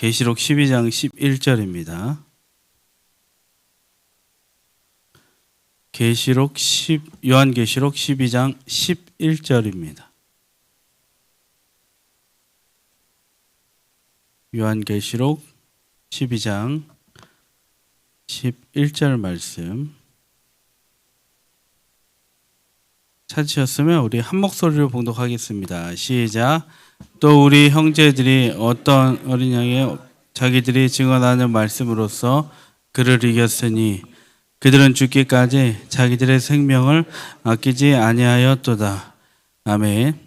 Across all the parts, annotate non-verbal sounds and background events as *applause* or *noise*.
계시록 12장 11절입니다. 계시록 10 요한계시록 12장 11절입니다. 요한계시록 12장 11절 말씀 찾으셨으면 우리 한 목소리로 봉독하겠습니다. 시작. 또 우리 형제들이 어떤 어린 양의 자기들이 증언하는 말씀으로써 그를 이겼으니 그들은 죽기까지 자기들의 생명을 아끼지 아니하였도다. 아멘.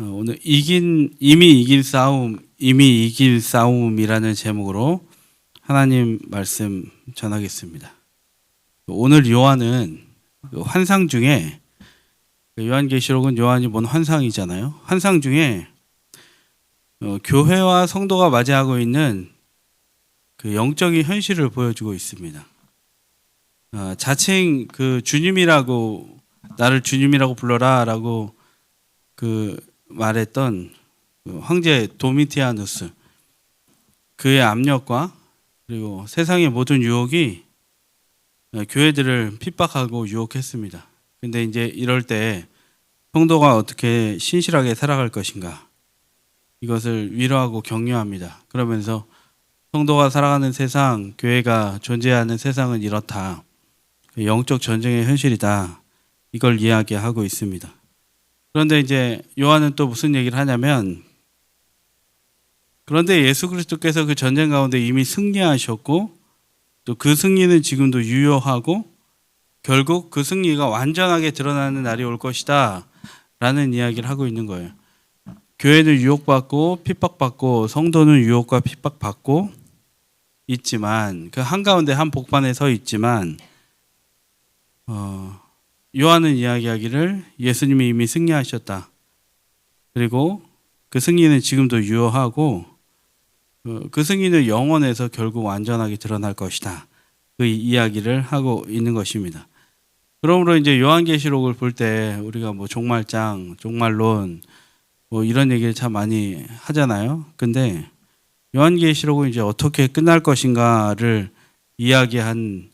어, 오늘 이긴 이미 이길 싸움, 이미 이길 싸움이라는 제목으로 하나님 말씀 전하겠습니다. 오늘 요한은 그 환상 중에 그 요한계시록은 요한이 본 환상이잖아요. 환상 중에 어, 교회와 성도가 맞이하고 있는 그 영적인 현실을 보여주고 있습니다. 어, 자칭 그 주님이라고 나를 주님이라고 불러라라고 그 말했던 그 황제 도미티아누스 그의 압력과 그리고 세상의 모든 유혹이 어, 교회들을 핍박하고 유혹했습니다. 근데 이제 이럴 때 성도가 어떻게 신실하게 살아갈 것인가 이것을 위로하고 격려합니다. 그러면서 성도가 살아가는 세상, 교회가 존재하는 세상은 이렇다. 영적 전쟁의 현실이다. 이걸 이야기하고 있습니다. 그런데 이제 요한은 또 무슨 얘기를 하냐면 그런데 예수 그리스도께서 그 전쟁 가운데 이미 승리하셨고 또 그 승리는 지금도 유효하고 결국 그 승리가 완전하게 드러나는 날이 올 것이다. 라는 이야기를 하고 있는 거예요. 교회는 유혹받고 핍박받고 성도는 유혹과 핍박받고 있지만 그 한가운데 한 복판에 서 있지만 어, 요한은 이야기하기를 예수님이 이미 승리하셨다. 그리고 그 승리는 지금도 유효하고 어, 그 승리는 영원에서 결국 완전하게 드러날 것이다. 그 이야기를 하고 있는 것입니다. 그러므로 이제 요한계시록을 볼 때 우리가 뭐 종말장, 종말론 뭐 이런 얘기를 참 많이 하잖아요. 근데 요한계시록은 이제 어떻게 끝날 것인가를 이야기한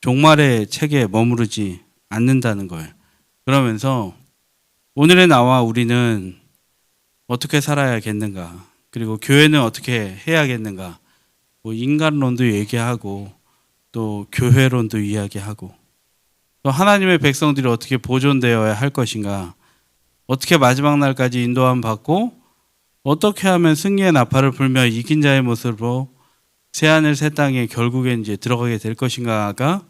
종말의 책에 머무르지 않는다는 거예요. 그러면서 오늘의 나와 우리는 어떻게 살아야겠는가, 그리고 교회는 어떻게 해야겠는가, 뭐 인간론도 얘기하고 또 교회론도 이야기하고 또 하나님의 백성들이 어떻게 보존되어야 할 것인가, 어떻게 마지막 날까지 인도함 받고 어떻게 하면 승리의 나팔을 불며 이긴 자의 모습으로 새 하늘 새 땅에 결국엔 이제 들어가게 될 것인가가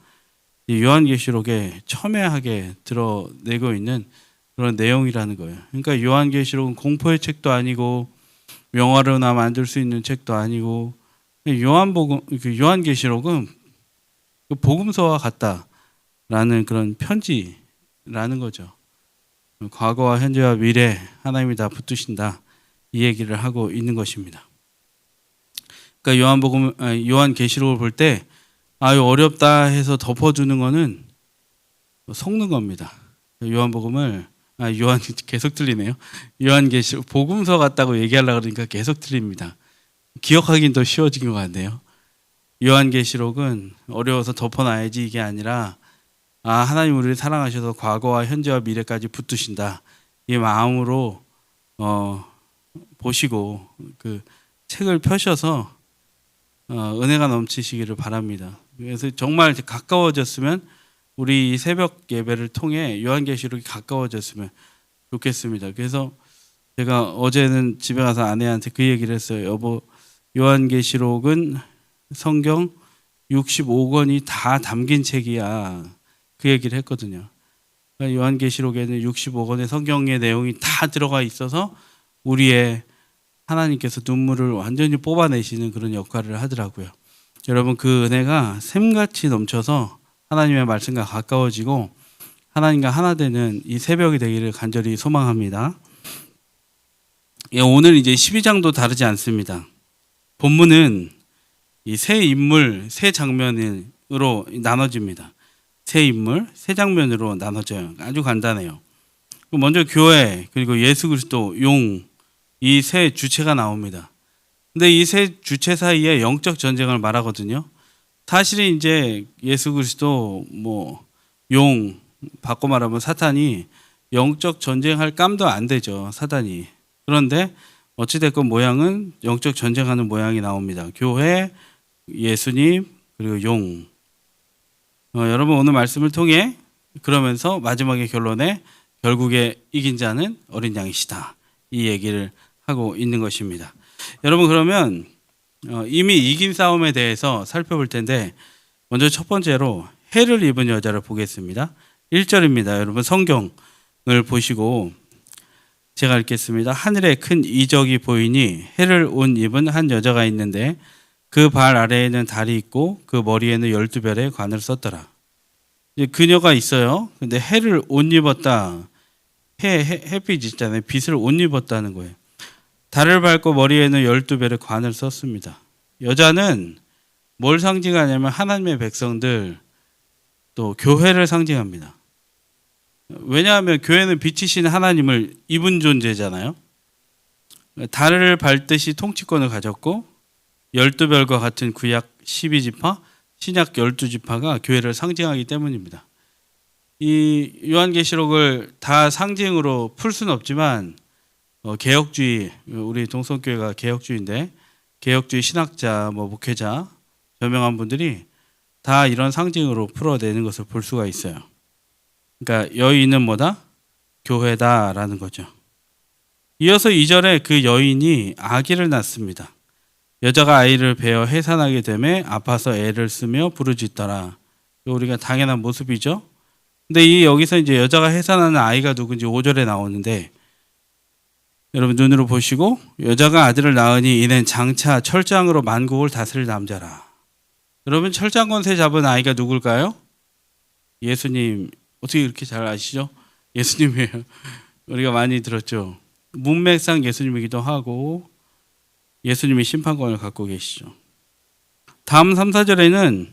요한계시록에 첨예하게 드러내고 있는 그런 내용이라는 거예요. 그러니까 요한계시록은 공포의 책도 아니고 명화로나 만들 수 있는 책도 아니고 요한복음 그 요한계시록은 그 복음서와 같다 라는 그런 편지라는 거죠. 과거와 현재와 미래 하나님이 다 붙드신다 이 얘기를 하고 있는 것입니다. 그러니까 요한복음 요한계시록을 볼 때 아유 어렵다 해서 덮어주는 거는 속는 겁니다. 요한복음을 아 요한 *laughs* 계속 틀리네요. 요한계시록 복음서 같다고 얘기하려 그러니까 계속 틀립니다. 기억하기는 더 쉬워진 것 같네요. 요한계시록은 어려워서 덮어놔야지 이게 아니라 아 하나님 우리를 사랑하셔서 과거와 현재와 미래까지 붙드신다 이 마음으로 어 보시고 그 책을 펴셔서 어, 은혜가 넘치시기를 바랍니다. 그래서 정말 가까워졌으면 우리 새벽 예배를 통해 요한계시록이 가까워졌으면 좋겠습니다. 그래서 제가 어제는 집에 가서 아내한테 그 얘기를 했어요. 여보, 요한계시록은 성경 65권이 다 담긴 책이야. 그 얘기를 했거든요. 그러니까 요한계시록에는 65권의 성경의 내용이 다 들어가 있어서 우리의 하나님께서 눈물을 완전히 뽑아내시는 그런 역할을 하더라고요. 여러분 그 은혜가 샘같이 넘쳐서 하나님의 말씀과 가까워지고 하나님과 하나 되는 이 새벽이 되기를 간절히 소망합니다. 예, 오늘 이제 12장도 다르지 않습니다. 본문은 이 새 인물, 새 장면으로 나눠집니다. 새 인물, 새 장면으로 나눠져요. 아주 간단해요. 먼저 교회, 그리고 예수 그리스도, 용, 이 세 주체가 나옵니다. 근데 이 세 주체 사이에 영적 전쟁을 말하거든요. 사실은 이제 예수 그리스도 뭐 용 바꿔 말하면 사탄이 영적 전쟁할 깜도 안 되죠. 사단이. 그런데 어찌됐건 모양은 영적 전쟁하는 모양이 나옵니다. 교회, 예수님, 그리고 용. 어, 여러분 오늘 말씀을 통해 그러면서 마지막에 결론에 결국에 이긴 자는 어린 양이시다. 이 얘기를 하고 있는 것입니다. 여러분 그러면 어, 이미 이긴 싸움에 대해서 살펴볼 텐데 먼저 첫 번째로 해를 입은 여자를 보겠습니다. 1절입니다. 여러분 성경을 보시고 제가 읽겠습니다. 하늘에 큰 이적이 보이니 해를 옷 입은 한 여자가 있는데 그 발 아래에는 달이 있고 그 머리에는 열두 별의 관을 썼더라. 그녀가 있어요. 근데 해를 옷 입었다. 해, 해 햇빛 있잖아요. 빛을 옷 입었다는 거예요. 달을 밟고 머리에는 열두 별의 관을 썼습니다. 여자는 뭘 상징하냐면 하나님의 백성들 또 교회를 상징합니다. 왜냐하면 교회는 빛이신 하나님을 입은 존재잖아요. 달을 밟듯이 통치권을 가졌고 열두 별과 같은 구약 12지파, 신약 12지파가 교회를 상징하기 때문입니다. 이 요한계시록을 다 상징으로 풀 수는 없지만 어, 개혁주의 우리 동성교회가 개혁주의인데 개혁주의 신학자 뭐 목회자 저명한 분들이 다 이런 상징으로 풀어내는 것을 볼 수가 있어요. 그러니까 여인은 뭐다? 교회다라는 거죠. 이어서 2절에 그 여인이 아기를 낳습니다. 여자가 아이를 베어 해산하게 되매 아파서 애를 쓰며 부르짖더라. 우리가 당연한 모습이죠. 근데 이 여기서 이제 여자가 해산하는 아이가 누군지 5절에 나오는데 여러분 눈으로 보시고 여자가 아들을 낳으니 이는 장차 철장으로 만국을 다스릴 남자라. 여러분 철장 권세 잡은 아이가 누굴까요? 예수님 어떻게 이렇게 잘 아시죠? 예수님이에요. *laughs* 우리가 많이 들었죠. 문맥상 예수님이기도 하고 예수님이 심판권을 갖고 계시죠. 다음 3, 4절에는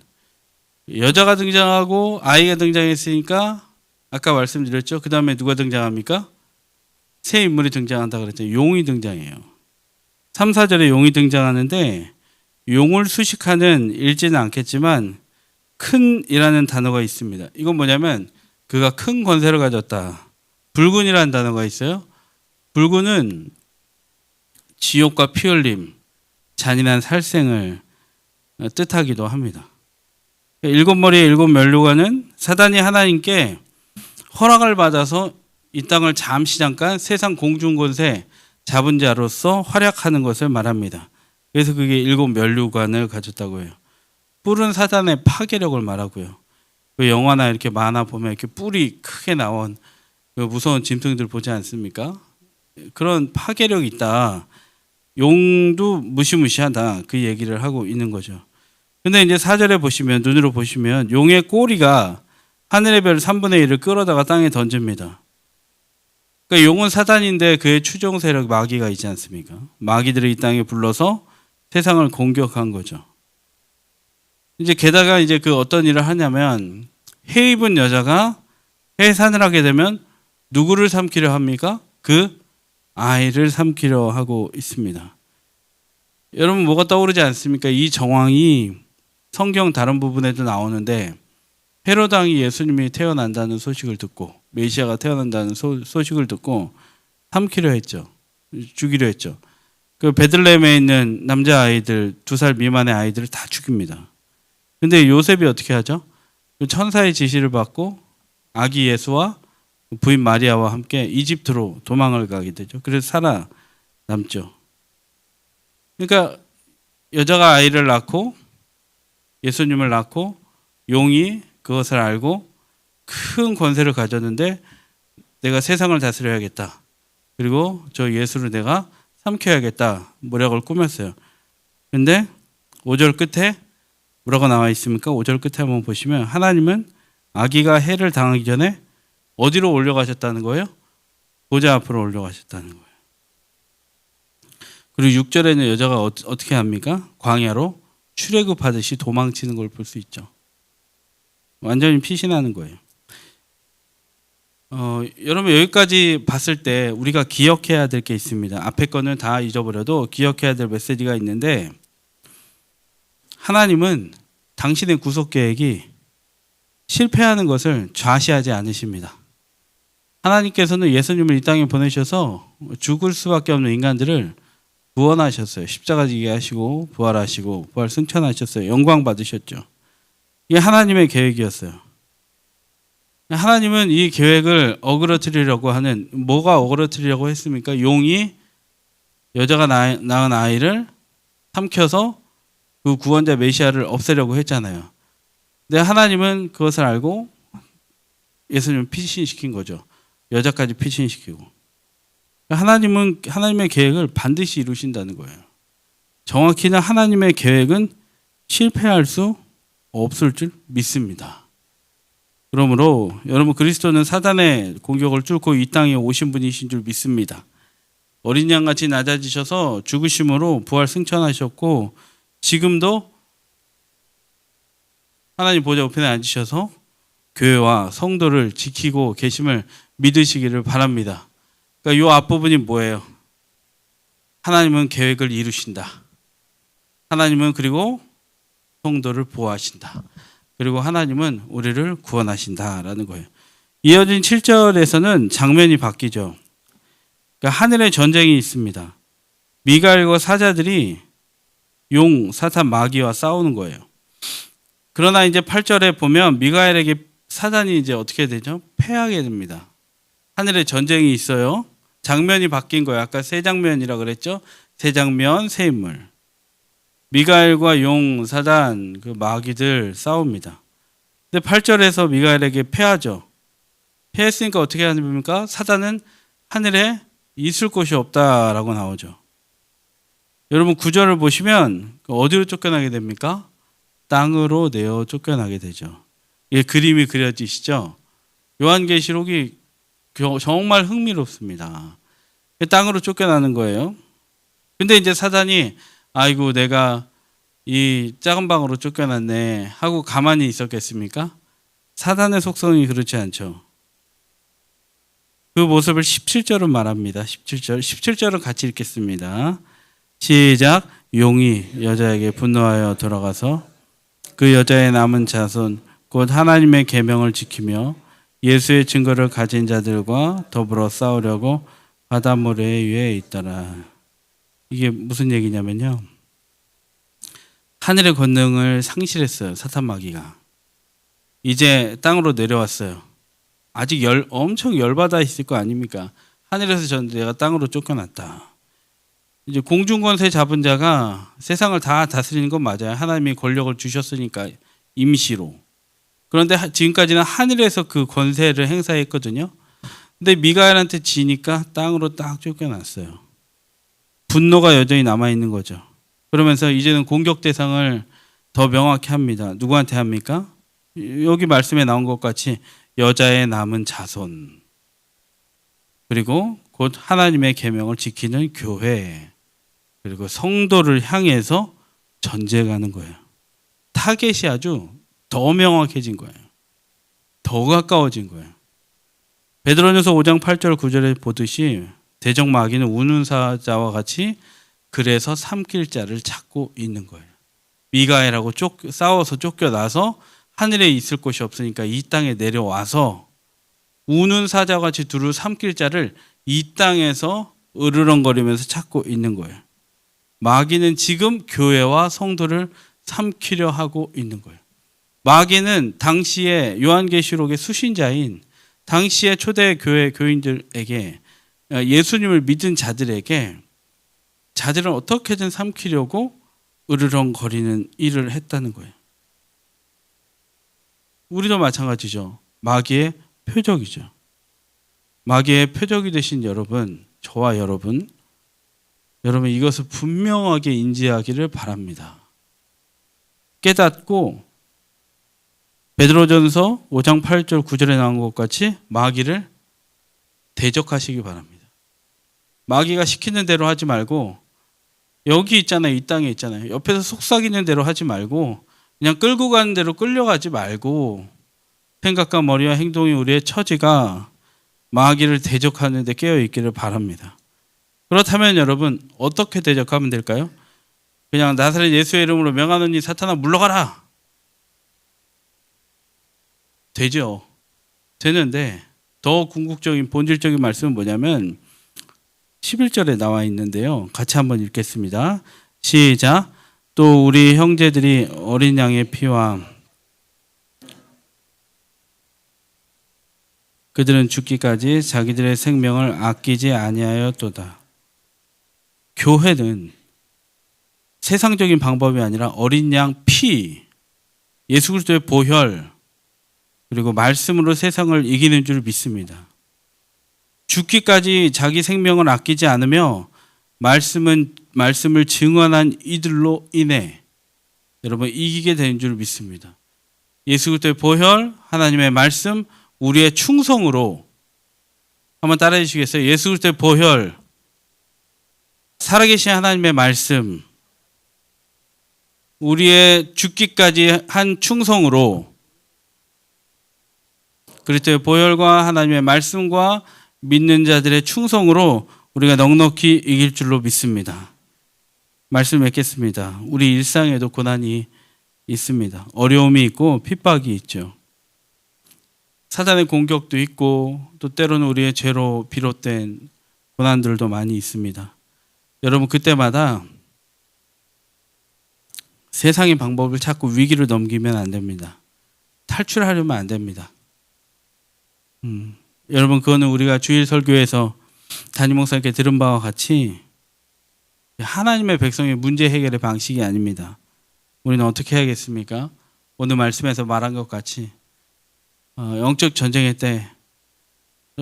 여자가 등장하고 아이가 등장했으니까 아까 말씀드렸죠. 그 다음에 누가 등장합니까? 새 인물이 등장한다 그랬죠. 용이 등장해요. 3, 4절에 용이 등장하는데 용을 수식하는 읽지는 않겠지만 큰이라는 단어가 있습니다. 이건 뭐냐면 그가 큰 권세를 가졌다. 불군이라는 단어가 있어요. 불군은 지옥과 피 흘림, 잔인한 살생을 뜻하기도 합니다. 일곱 머리의 일곱 멸류관은 사단이 하나님께 허락을 받아서 이 땅을 잠시 잠깐 세상 공중 권세 잡은 자로서 활약하는 것을 말합니다. 그래서 그게 일곱 멸류관을 가졌다고 해요. 뿔은 사단의 파괴력을 말하고요. 그 영화나 이렇게 만화 보면 이렇게 뿔이 크게 나온 그 무서운 짐승들 보지 않습니까? 그런 파괴력이 있다. 용도 무시무시하다. 그 얘기를 하고 있는 거죠. 근데 이제 사절에 보시면 눈으로 보시면 용의 꼬리가 하늘의 별 3분의 1을 끌어다가 땅에 던집니다. 그러니까 용은 사단인데 그의 추종 세력 마귀가 있지 않습니까? 마귀들을 이 땅에 불러서 세상을 공격한 거죠. 이제 게다가 이제 그 어떤 일을 하냐면 해 입은 여자가 해산을 하게 되면 누구를 삼키려 합니까? 그 아이를 삼키려 하고 있습니다. 여러분 뭐가 떠오르지 않습니까? 이 정황이 성경 다른 부분에도 나오는데 헤로드 왕이 예수님이 태어난다는 소식을 듣고 메시아가 태어난다는 소, 소식을 듣고 삼키려 했죠. 죽이려 했죠. 그 베들레헴에 있는 남자 아이들 두 살 미만의 아이들을 다 죽입니다. 근데 요셉이 어떻게 하죠? 그 천사의 지시를 받고 아기 예수와 부인 마리아와 함께 이집트로 도망을 가게 되죠. 그래서 살아 남죠. 그러니까 여자가 아이를 낳고 예수님을 낳고 용이 그것을 알고 큰 권세를 가졌는데 내가 세상을 다스려야겠다. 그리고 저 예수를 내가 삼켜야겠다. 모략을 꾸몄어요. 근데 5절 끝에 뭐라고 나와 있습니까? 5절 끝에 한번 보시면 하나님은 아기가 해를 당하기 전에 어디로 올려가셨다는 거예요? 보좌 앞으로 올려가셨다는 거예요. 그리고 6절에는 여자가 어, 떻게 합니까? 광야로 출애굽하듯이 도망치는 걸 볼 수 있죠. 완전히 피신하는 거예요. 어, 여러분 여기까지 봤을 때 우리가 기억해야 될 게 있습니다. 앞에 거는 다 잊어버려도 기억해야 될 메시지가 있는데 하나님은 당신의 구속 계획이 실패하는 것을 좌시하지 않으십니다. 하나님께서는 예수님을 이 땅에 보내셔서 죽을 수밖에 없는 인간들을 구원하셨어요. 십자가 지게 하시고 부활하시고 부활 승천하셨어요. 영광 받으셨죠. 이게 하나님의 계획이었어요. 하나님은 이 계획을 어그러뜨리려고 하는 뭐가 어그러뜨리려고 했습니까? 용이 여자가 낳- 낳은 아이를 삼켜서 그 구원자 메시아를 없애려고 했잖아요. 근데 하나님은 그것을 알고 예수님을 피신시킨 거죠. 여자까지 피신시키고. 하나님은 하나님의 계획을 반드시 이루신다는 거예요. 정확히는 하나님의 계획은 실패할 수 없을 줄 믿습니다. 그러므로 여러분 그리스도는 사단의 공격을 뚫고 이 땅에 오신 분이신 줄 믿습니다. 어린 양같이 낮아지셔서 죽으심으로 부활 승천하셨고 지금도 하나님 보좌 우편에 앉으셔서 교회와 성도를 지키고 계심을 믿으시기를 바랍니다. 그러니까 이 앞부분이 뭐예요? 하나님은 계획을 이루신다. 하나님은 그리고 성도를 보호하신다. 그리고 하나님은 우리를 구원하신다라는 거예요. 이어진 7절에서는 장면이 바뀌죠. 그러니까 하늘에 전쟁이 있습니다. 미가엘과 사자들이 용, 사탄, 마귀와 싸우는 거예요. 그러나 이제 8절에 보면 미가엘에게 사단이 이제 어떻게 되죠? 패하게 됩니다. 하늘에 전쟁이 있어요. 장면이 바뀐 거예요. 아까 세 장면이라 그랬죠? 세 장면, 세 인물. 미가엘과 용, 사단, 그 마귀들 싸웁니다. 근데 8절에서 미가엘에게 패하죠. 패했으니까 어떻게 하는 겁니까? 사단은 하늘에 있을 곳이 없다라고 나오죠. 여러분 구절을 보시면 어디로 쫓겨나게 됩니까? 땅으로 내어 쫓겨나게 되죠. 이게 그림이 그려지시죠? 요한계시록이 겨- 정말 흥미롭습니다. 땅으로 쫓겨나는 거예요. 근데 이제 사단이 아이고 내가 이 작은 방으로 쫓겨났네 하고 가만히 있었겠습니까? 사단의 속성이 그렇지 않죠. 그 모습을 17절은 말합니다. 17절. 17절은 같이 읽겠습니다. 시작. 용이 여자에게 분노하여 돌아가서 그 여자의 남은 자손 곧 하나님의 계명을 지키며 예수의 증거를 가진 자들과 더불어 싸우려고 바닷물에 위에 있더라. 이게 무슨 얘기냐면요. 하늘의 권능을 상실했어요. 사탄 마귀가. 이제 땅으로 내려왔어요. 아직 열 엄청 열받아 있을 거 아닙니까? 하늘에서 전 내가 땅으로 쫓겨났다. 이제 공중 권세 잡은 자가 세상을 다 다스리는 건 맞아요. 하나님이 권력을 주셨으니까 임시로. 그런데 하- 지금까지는 하늘에서 그 권세를 행사했거든요. 근데 미가엘한테 지니까 땅으로 딱 쫓겨났어요. 분노가 여전히 남아 있는 거죠. 그러면서 이제는 공격 대상을 더 명확히 합니다. 누구한테 합니까? 여기 말씀에 나온 것 같이 여자의 남은 자손 그리고 곧 하나님의 계명을 지키는 교회 그리고 성도를 향해서 전쟁하는 거예요. 타겟이 아주 더 명확해진 거예요. 더 가까워진 거예요. 베드로전서 5장 8절 9절에 보듯이 대적 마귀는 우는 사자와 같이 그래서 삼킬 자를 찾고 있는 거예요. 미가엘하고 쫓, 싸워서 쫓겨나서 하늘에 있을 곳이 없으니까 이 땅에 내려와서 우는 사자와 같이 두루 삼킬 자를 이 땅에서 으르렁거리면서 찾고 있는 거예요. 마귀는 지금 교회와 성도를 삼키려 하고 있는 거예요. 마귀는 당시에 요한계시록의 수신자인 당시의 초대 교회 교인들에게 예수님을 믿은 자들에게 자들을 어떻게든 삼키려고 으르렁거리는 일을 했다는 거예요. 우리도 마찬가지죠. 마귀의 표적이죠. 마귀의 표적이 되신 여러분, 저와 여러분, 여러분 이것을 분명하게 인지하기를 바랍니다. 깨닫고 베드로전서 5장 8절 9절에 나온 것 같이 마귀를 대적하시기 바랍니다. 마귀가 시키는 대로 하지 말고 여기 있잖아요. 이 땅에 있잖아요. 옆에서 속삭이는 대로 하지 말고 그냥 끌고 가는 대로 끌려가지 말고 생각과 머리와 행동이 우리의 처지가 마귀를 대적하는 데 깨어 있기를 바랍니다. 그렇다면 여러분 어떻게 대적하면 될까요? 그냥 나사렛 예수의 이름으로 명하노니 사탄아 물러가라. 되죠. 되는데 더 궁극적인 본질적인 말씀은 뭐냐면 11절에 나와 있는데요. 같이 한번 읽겠습니다. 시작. 또 우리 형제들이 어린 양의 피와 그들은 죽기까지 자기들의 생명을 아끼지 아니하였도다. 교회는 세상적인 방법이 아니라 어린 양 피, 예수 그리스도의 보혈, 그리고 말씀으로 세상을 이기는 줄 믿습니다. 죽기까지 자기 생명을 아끼지 않으며 말씀은 말씀을 증언한 이들로 인해 여러분 이기게 되는 줄 믿습니다. 예수 그리스도의 보혈, 하나님의 말씀, 우리의 충성으로 한번 따라해 주시겠어요? 예수 그리스도의 보혈, 살아계신 하나님의 말씀, 우리의 죽기까지 한 충성으로 그리스도의 보혈과 하나님의 말씀과 믿는 자들의 충성으로 우리가 넉넉히 이길 줄로 믿습니다. 말씀 맺겠습니다. 우리 일상에도 고난이 있습니다. 어려움이 있고 핍박이 있죠. 사단의 공격도 있고 또 때로는 우리의 죄로 비롯된 고난들도 많이 있습니다. 여러분 그때마다 세상의 방법을 찾고 위기를 넘기면 안 됩니다. 탈출하려면 안 됩니다. 음, 여러분 그거는 우리가 주일 설교에서 담임 목사님께 들은 바와 같이 하나님의 백성의 문제 해결의 방식이 아닙니다. 우리는 어떻게 해야겠습니까? 오늘 말씀에서 말한 것 같이 어, 영적 전쟁의 때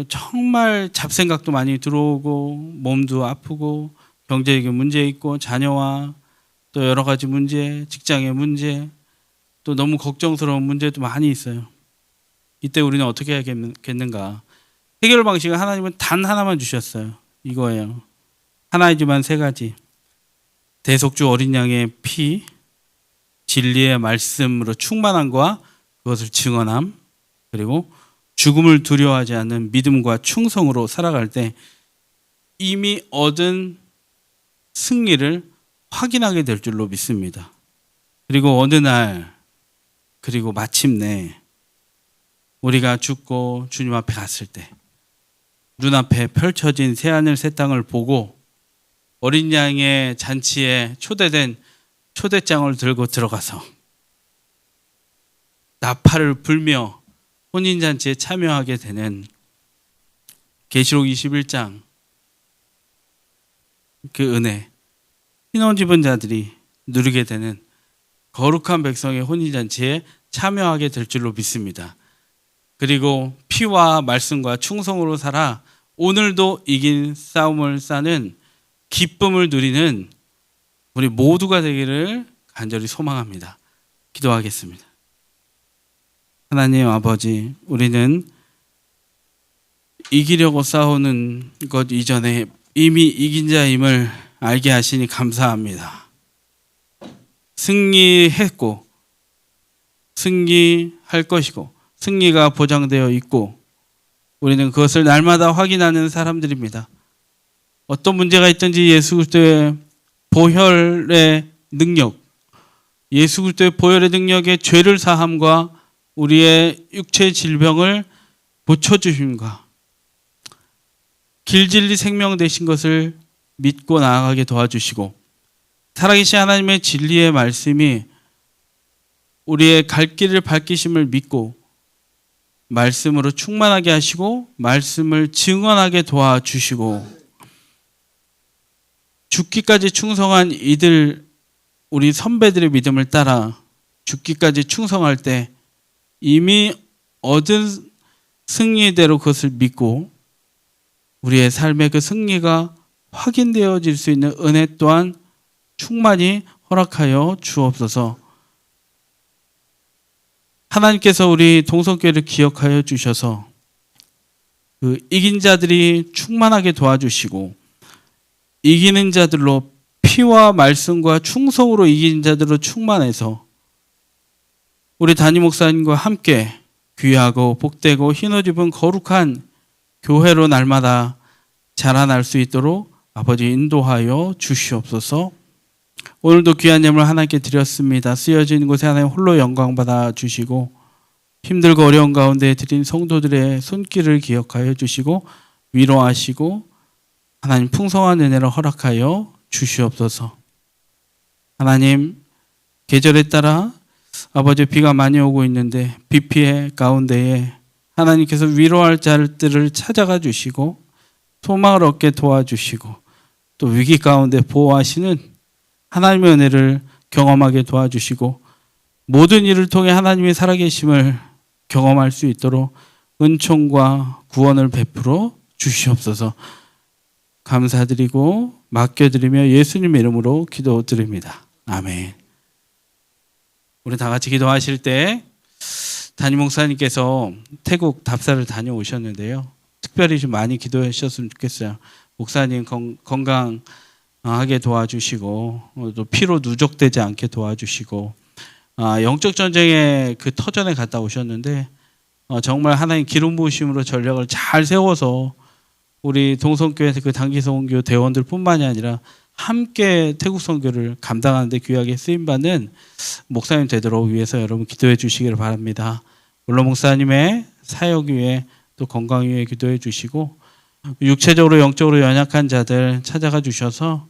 정말 잡생각도 많이 들어오고 몸도 아프고 경제적인 문제 있고 자녀와 또 여러 가지 문제, 직장의 문제, 또 너무 걱정스러운 문제도 많이 있어요. 이때 우리는 어떻게 해야겠는가? 해결 방식은 하나님은 단 하나만 주셨어요. 이거예요. 하나이지만 세 가지. 대속주 어린 양의 피, 진리의 말씀으로 충만함과 그것을 증언함, 그리고 죽음을 두려워하지 않는 믿음과 충성으로 살아갈 때 이미 얻은 승리를 확인하게 될 줄로 믿습니다. 그리고 어느 날, 그리고 마침내 우리가 죽고 주님 앞에 갔을 때 눈앞에 펼쳐진 새하늘 새 땅을 보고 어린 양의 잔치에 초대된 초대장을 들고 들어가서 나팔을 불며 혼인 잔치에 참여하게 되는 계시록 21장 그 은혜 신혼 집은 자들이 누리게 되는 거룩한 백성의 혼인 잔치에 참여하게 될 줄로 믿습니다. 그리고 피와 말씀과 충성으로 살아 오늘도 이긴 싸움을 싸는 기쁨을 누리는 우리 모두가 되기를 간절히 소망합니다. 기도하겠습니다. 하나님 아버지, 우리는 이기려고 싸우는 것 이전에 이미 이긴 자임을 알게 하시니 감사합니다. 승리했고, 승리할 것이고, 승리가 보장되어 있고, 우리는 그것을 날마다 확인하는 사람들입니다. 어떤 문제가 있든지 예수 그리스도의 보혈의 능력, 예수 그리스도의 보혈의 능력의 죄를 사함과 우리의 육체 질병을 고쳐 주심과 길진리 생명 되신 것을 믿고 나아가게 도와주시고 살아계신 하나님의 진리의 말씀이 우리의 갈 길을 밝히심을 믿고 말씀으로 충만하게 하시고 말씀을 증언하게 도와주시고 죽기까지 충성한 이들 우리 선배들의 믿음을 따라 죽기까지 충성할 때 이미 얻은 승리대로 그것을 믿고 우리의 삶의 그 승리가 확인되어질 수 있는 은혜 또한 충만히 허락하여 주옵소서. 하나님께서 우리 동성교회를 기억하여 주셔서 그 이긴 자들이 충만하게 도와주시고 이기는 자들로 피와 말씀과 충성으로 이긴 자들로 충만해서 우리 담임 목사님과 함께 귀하고 복되고 흰옷 입은 거룩한 교회로 날마다 자라날 수 있도록 아버지 인도하여 주시옵소서. 오늘도 귀한 예물 하나님께 드렸습니다. 쓰여진 곳에 하나님 홀로 영광 받아 주시고 힘들고 어려운 가운데 드린 성도들의 손길을 기억하여 주시고 위로하시고 하나님 풍성한 은혜를 허락하여 주시옵소서. 하나님 계절에 따라 아버지 비가 많이 오고 있는데 비 피해 가운데에 하나님께서 위로할 자들을 찾아가 주시고 소망을 얻게 도와주시고 또 위기 가운데 보호하시는 하나님의 은혜를 경험하게 도와주시고 모든 일을 통해 하나님의 살아계심을 경험할 수 있도록 은총과 구원을 베풀어 주시옵소서 감사드리고 맡겨드리며 예수님의 이름으로 기도드립니다. 아멘. 우리 다 같이 기도하실 때 담임 목사님께서 태국 답사를 다녀오셨는데요. 특별히 좀 많이 기도해 주셨으면 좋겠어요. 목사님 건, 건강 하게 도와주시고 어, 또 피로 누적되지 않게 도와주시고 아, 영적 전쟁에 그 터전에 갔다 오셨는데 어, 정말 하나님 기름 부으심으로 전략을 잘 세워서 우리 동성교회 그 단기 성교 대원들뿐만이 아니라 함께 태국 선교를 감당하는데 귀하게 쓰임 받는 목사님 되도록 위해서 여러분 기도해 주시기를 바랍니다. 물론 목사님의 사역 위에 또 건강 위에 기도해 주시고 육체적으로 영적으로 연약한 자들 찾아가 주셔서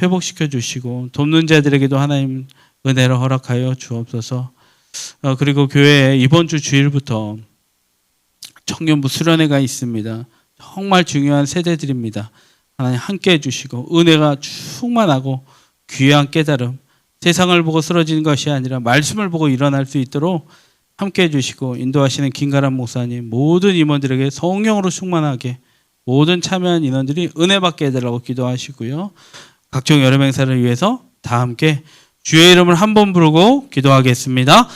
회복시켜 주시고 돕는 자들에게도 하나님 은혜를 허락하여 주옵소서. 어, 그리고 교회에 이번 주 주일부터 청년부 수련회가 있습니다. 정말 중요한 세대들입니다. 하나님 함께 해주시고 은혜가 충만하고 귀한 깨달음 세상을 보고 쓰러지는 것이 아니라 말씀을 보고 일어날 수 있도록 함께 해주시고 인도하시는 김가람 목사님 모든 임원들에게 성령으로 충만하게 모든 참여한 인원들이 은혜 받게 해달라고 기도하시고요. 각종 여름 행사를 위해서 다 함께 주의 이름을 한 번 부르고 기도하겠습니다.